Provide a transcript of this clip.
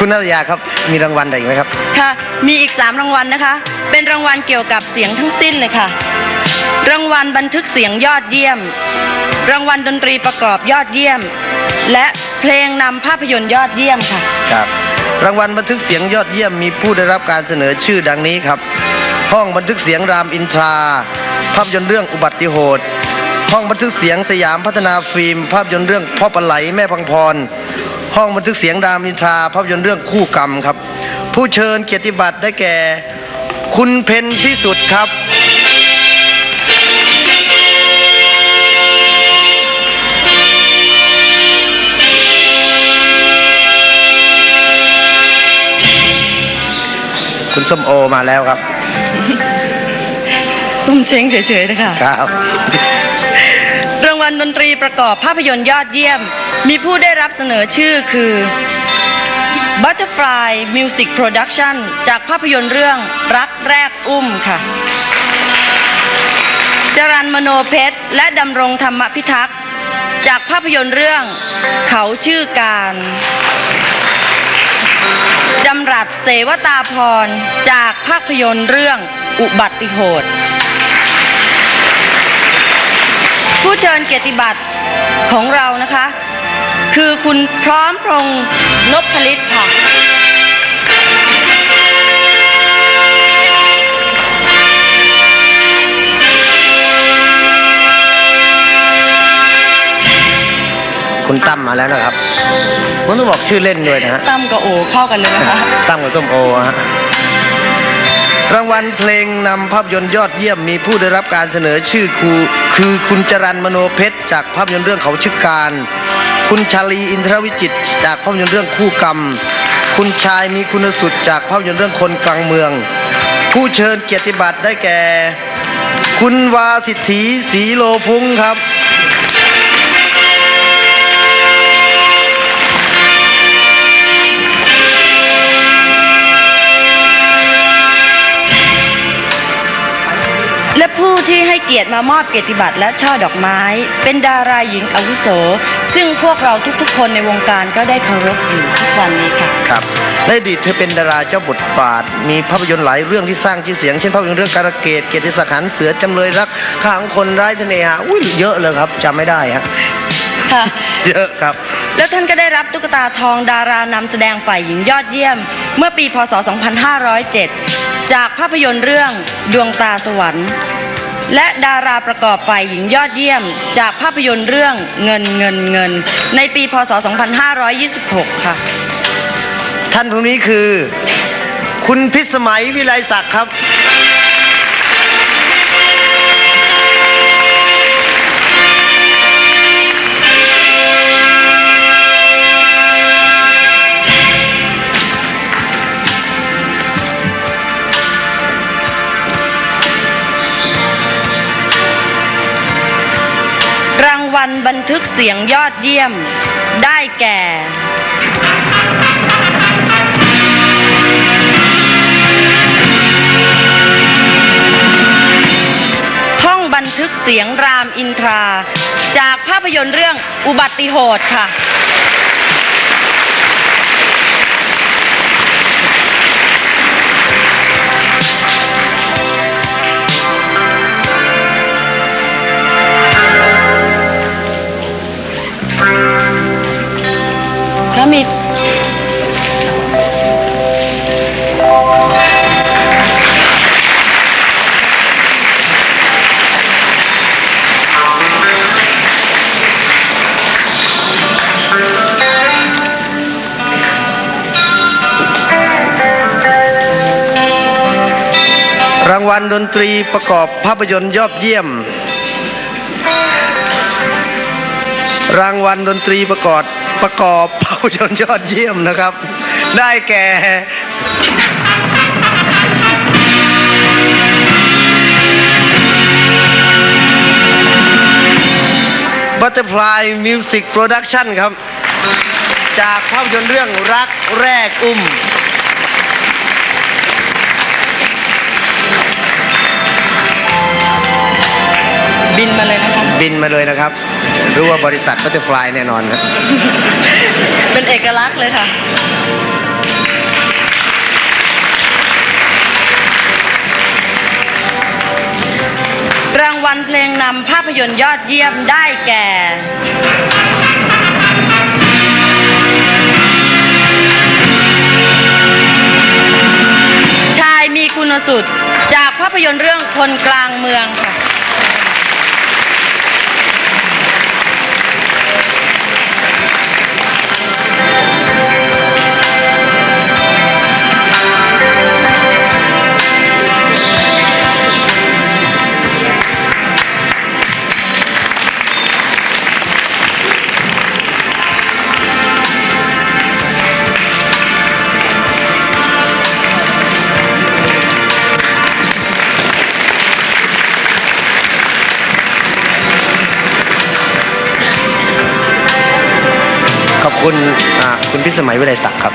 คุณนัตยาครับมีรางวัลอะไรอีกไหมครับ ค่ะ มีอีก 3 รางวัลนะคะ เป็นรางวัลเกี่ยวกับเสียงทั้งสิ้นเลยค่ะ รางวัลบันทึกเสียงยอดเยี่ยม รางวัลดนตรีประกอบยอดเยี่ยม และเพลงนำภาพยนตร์ยอดเยี่ยมค่ะ ครับ รางวัลบันทึกเสียงยอดเยี่ยมมีผู้ได้รับการเสนอชื่อดังนี้ครับ ห้องบันทึกเสียงรามอินทรา ภาพยนตร์เรื่องอุบัติโหดห้องบันทึกเสียงสยามพัฒนาฟิล์ม ภาพยนตร์เรื่องพ่อปลาไหลแม่พังพร ห้องบันทึกเสียงรามอินทราภาพยนตร์เรื่องคู่กรรมครับ ผู้เชิญเกียรติบัตรได้แก่ คุณเพนพิสุทธิ์ครับ คุณส้มโอมาแล้วครับ ส้มเช้งเฉยๆนะคะ ครับรางวัล ดนตรีประกอบภาพยนตร์ยอดเยี่ยม มีผู้ได้รับเสนอชื่อคือ Butterfly Music Production จากภาพยนตร์เรื่องรักแรกอุ้มค่ะ จรันมโนเพชร และดำรงธรรมพิทักษ์ จากภาพยนตร์เรื่องเขาชื่อการ จำรัดเสวตาพร จากภาพยนตร์เรื่องอุบัติโหด ผู้เชิญเกียรติบัตรของเรานะคะ คือคุณพร้อมพงษ์นพลิตค่ะคุณตั้มมาแล้วนะครับผมต้องบอกชื่อเล่นด้วยนะฮะตั้มกับโอเข้ากันเลยนะคะตั้มกับส้มโอฮะ รางวัลเพลงนำภาพยนตร์ยอดเยี่ยมมีผู้ได้รับการเสนอชื่อครูคือคุณจรันมโนเพชรจากภาพยนตร์เรื่องเขาชื่อการ คุณชาลีอินทรวิจิตจากภาพยนตร์เรื่องคู่กรรม คุณชายมีคุณสุดจากภาพยนตร์เรื่องคนกลางเมือง ผู้เชิญเกียรติบัตรได้แก่ คุณวาสิทธีศรีโลพุงครับ เกียรติมามอบเกียรติบัตรและช่อดอกไม้ เป็นดาราหญิงอาวุโส ซึ่งพวกเราทุกๆ คนในวงการก็ได้เคารพอยู่ทุกวันนี้ค่ะ ครับในอดีตเธอเป็นดาราเจ้าบทบาท มีภาพยนตร์หลายเรื่องที่สร้างชื่อเสียง เช่นภาพยนตร์เรื่องการะเกดเกียรติศักดิ์หันเสือจำเลยรักข้างคนร้ายเสน่หาอุ้ยเยอะเลยครับจำไม่ได้ฮะค่ะ เยอะครับ แล้วท่านก็ได้รับตุ๊กตาทองดารานำแสดงฝ่ายหญิงยอดเยี่ยม เมื่อปีพศ 2507 จากภาพยนตร์เรื่องดวงตาสวรรค์ และดาราประกอบฝ่ายหญิงยอดเยี่ยม จากภาพยนตร์เรื่องเงินเงินเงิน ในปีพศ 2526 ค่ะ ท่านผู้นี้คือ คุณพิสมัยวิไลศักดิ์ครับ วัลบันทึกเสียงยอดเยี่ยม ได้แก่ท่องบันทึกเสียงรามอินทรา จากภาพยนตร์เรื่องอุบัติโหดค่ะ แล้วมีรางวัลดนตรีประกอบภาพยนตร์ยอดเยี่ยม รางวัลดนตรีประกอบ ประกอบภาพยนตร์ยอดเยี่ยมนะครับ ได้แก่ Butterfly Music Production ครับ จากภาพยนตร์เรื่องรักแรกอุ้มบินมาเลยนะ บินมาเลยนะครับ รู้ว่าบริษัทบัตเอฟลายแน่นอนครับเป็นเอกลักษณ์เลยค่ะ รางวัลเพลงนำภาพยนตร์ยอดเยี่ยมได้แก่ ชายมีคุณสุดจากภาพยนตร์เรื่องคนกลางเมืองค่ะ คุณคุณพิสมัยวิไลศักดิ์ครับ